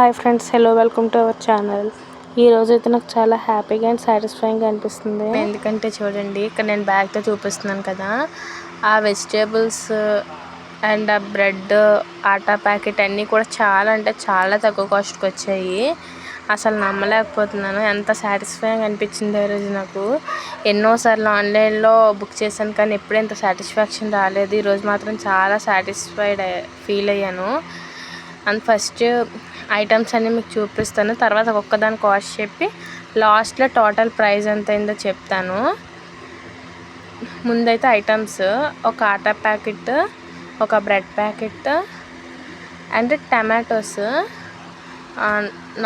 Hi friends hello welcome to our channel ఈ రోజు అయితే నాకు చాలా హ్యాపీగా అండ్ సాటిస్ఫైయింగ్ అనిపిస్తుంది. ఎందుకంటే చూడండి ఇక్కడ నేను బ్యాగ్తో చూపిస్తున్నాను కదా ఆ వెజిటేబుల్స్ అండ్ ఆ బ్రెడ్ ఆటా ప్యాకెట్ అన్నీ కూడా చాలా అంటే చాలా తక్కువ కాస్ట్కి వచ్చాయి. అసలు నమ్మలేకపోతున్నాను. ఎంత సాటిస్ఫైయింగ్ అనిపించింది ఈరోజు నాకు. ఎన్నోసార్లు ఆన్లైన్లో బుక్ చేశాను కానీ ఎప్పుడూ ఇంత సాటిస్ఫాక్షన్ రాలేదు. ఈరోజు మాత్రం చాలా సాటిస్ఫైడ్ ఫీల్ eh, అయ్యాను. అండ్ ఫస్ట్ ఐటమ్స్ అన్నీ మీకు చూపిస్తాను. తర్వాత ఒక్కదాని కాస్ట్ చెప్పి లాస్ట్లో టోటల్ ప్రైస్ ఎంత అయిందో చెప్తాను. ముందైతే ఐటమ్స్ ఒక ఆటా ప్యాకెట్ ఒక బ్రెడ్ ప్యాకెట్ అండ్ టమాటోస్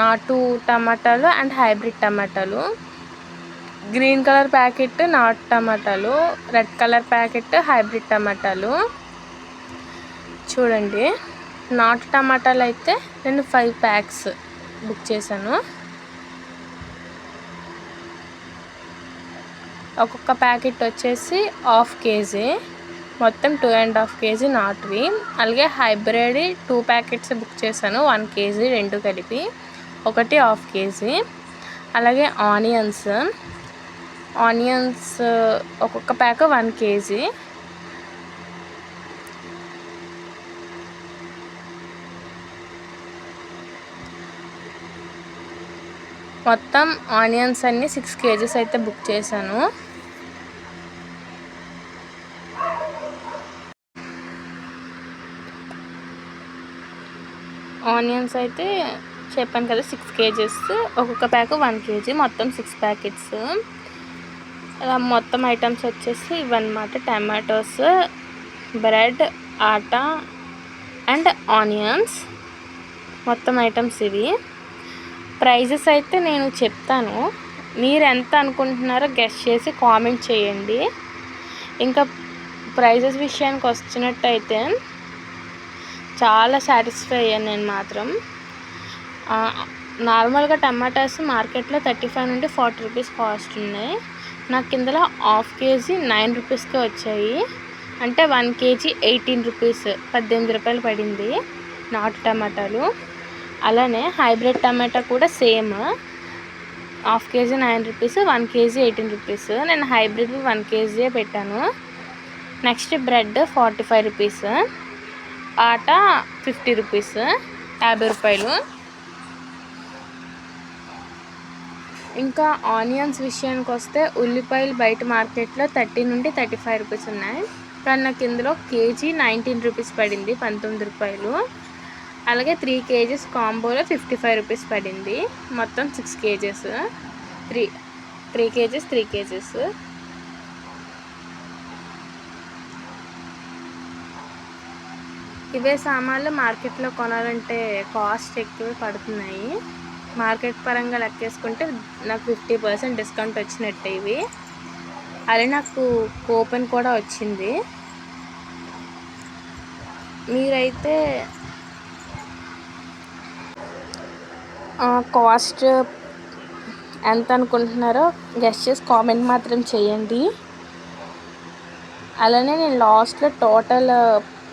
నాటు టమాటాలు అండ్ హైబ్రిడ్ టమాటాలు. గ్రీన్ కలర్ ప్యాకెట్ నాటు టమాటాలు రెడ్ కలర్ ప్యాకెట్ హైబ్రిడ్ టమాటాలు. చూడండి. నాటు టమాటాలు అయితే నేను ఫైవ్ ప్యాక్స్ బుక్ చేశాను. ఒక్కొక్క ప్యాకెట్ వచ్చేసి హాఫ్ కేజీ మొత్తం టూ అండ్ హాఫ్ కేజీ నాటువి. అలాగే హైబ్రిడ్ టూ ప్యాకెట్స్ బుక్ చేశాను వన్ కేజీ రెండు కలిపి ఒకటి హాఫ్ కేజీ అలాగే ఆనియన్స్ ఆనియన్స్ ఒక్కొక్క ప్యాక్ వన్ కేజీ మొత్తం ఆనియన్స్ అన్నీ సిక్స్ కేజీస్ అయితే బుక్ చేశాను. ఆనియన్స్ అయితే చెప్పాను కదా సిక్స్ కేజీస్ ఒక్కొక్క ప్యాక్ వన్ కేజీ మొత్తం సిక్స్ ప్యాకెట్స్ అలా మొత్తం ఐటమ్స్ వచ్చేసి ఇవన్నమాట. Tomatoes bread atta and onions మొత్తం ఐటమ్స్ ఇవి. ప్రైజెస్ అయితే నేను చెప్తాను. మీరు ఎంత అనుకుంటున్నారో గెస్ట్ చేసి కామెంట్ చేయండి. ఇంకా ప్రైజెస్ విషయానికి వచ్చినట్టయితే చాలా సాటిస్ఫై అయ్యాను నేను మాత్రం. నార్మల్గా టమాటాస్ మార్కెట్లో థర్టీ ఫైవ్ నుండి ఫార్టీ రూపీస్ కాస్ట్ ఉన్నాయి. నాకు ఇందులో హాఫ్ కేజీ నైన్ రూపీస్కే వచ్చాయి. అంటే వన్ కేజీ ఎయిటీన్ రూపీస్ పద్దెనిమిది రూపాయలు పడింది నాటు టమాటాలు. అలానే హైబ్రిడ్ టమాటా కూడా same. Half KG nine rupees one KG eighteen rupees. నేను హైబ్రిడ్ వన్ కేజీ పెట్టాను. Next bread forty five rupees. Atta fifty rupees. యాభై రూపాయలు. ఇంకా ఆనియన్స్ విషయానికి వస్తే ఉల్లిపాయలు బయట మార్కెట్లో థర్టీ నుండి థర్టీ ఫైవ్ రూపీస్ ఉన్నాయి. కానీ నాకు ఇందులో కేజీ నైన్టీన్ రూపీస్ పడింది పంతొమ్మిది రూపాయలు. అలాగే త్రీ కేజీస్ కాంబోలో ఫిఫ్టీ ఫైవ్ రూపీస్ పడింది. మొత్తం six KGs. Three three KGs three KGs. ఇవే సామాన్లు మార్కెట్లో కొనాలంటే కాస్ట్ ఎక్కువ పడుతున్నాయి. మార్కెట్ పరంగా లెక్కేసుకుంటే నాకు ఫిఫ్టీ పర్సెంట్ డిస్కౌంట్ వచ్చినట్టు ఇవి. అలా నాకు కూపన్ కూడా వచ్చింది. మీరైతే కాస్ట్ ఎంత అనుకుంటున్నారో గెస్ట్ చేసి కామెంట్ మాత్రం చేయండి. అలానే నేను లాస్ట్లో టోటల్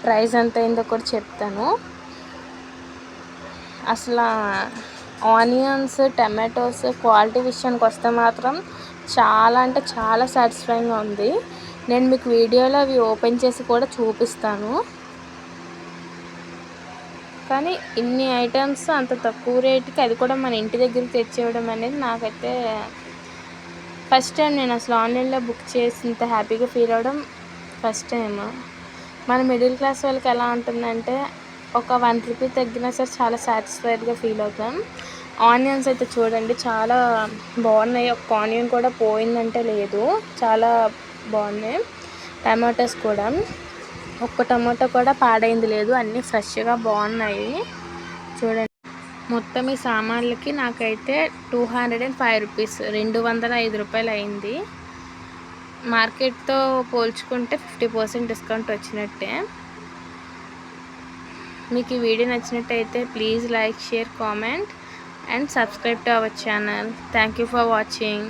ప్రైస్ ఎంత అయిందో కూడా చెప్తాను. అసలు ఆనియన్స్ టమాటోస్ క్వాలిటీ విషయానికి వస్తే మాత్రం చాలా అంటే చాలా సాటిస్ఫైయింగ్గా ఉంది. నేను మీకు వీడియోలో అవి ఓపెన్ చేసి కూడా చూపిస్తాను. కానీ ఇన్ని ఐటమ్స్ అంత తక్కువ రేట్కి అది కూడా మన ఇంటి దగ్గరికి తెచ్చేయడం అనేది నాకైతే ఫస్ట్ టైం నేను అసలు ఆన్లైన్లో బుక్ చేసి ఇంత హ్యాపీగా ఫీల్ అవ్వడం ఫస్ట్ టైం మన మిడిల్ క్లాస్ వాళ్ళకి ఎలా ఉంటుందంటే ఒక వన్ రూపీ తగ్గినా సరే చాలా సాటిస్ఫైడ్గా ఫీల్ అవుతాం. ఆనియన్స్ అయితే చూడండి చాలా బాగున్నాయి. ఒక ఆనియన్ కూడా పోయిందంటే లేదు చాలా బాగున్నాయి. టమాటోస్ కూడా. ఒక్క టమాటో కూడా పాడైంది లేదు. అన్నీ ఫ్రెష్గా బాగున్నాయి. చూడండి. మొత్తం ఈ సామాన్లకి నాకైతే two hundred and five rupees రెండు వందల ఐదు రూపాయలు అయింది. మార్కెట్తో పోల్చుకుంటే ఫిఫ్టీ పర్సెంట్ డిస్కౌంట్ వచ్చినట్టే. మీకు ఈ వీడియో నచ్చినట్టయితే please like share comment and subscribe to our channel. Thank you for watching.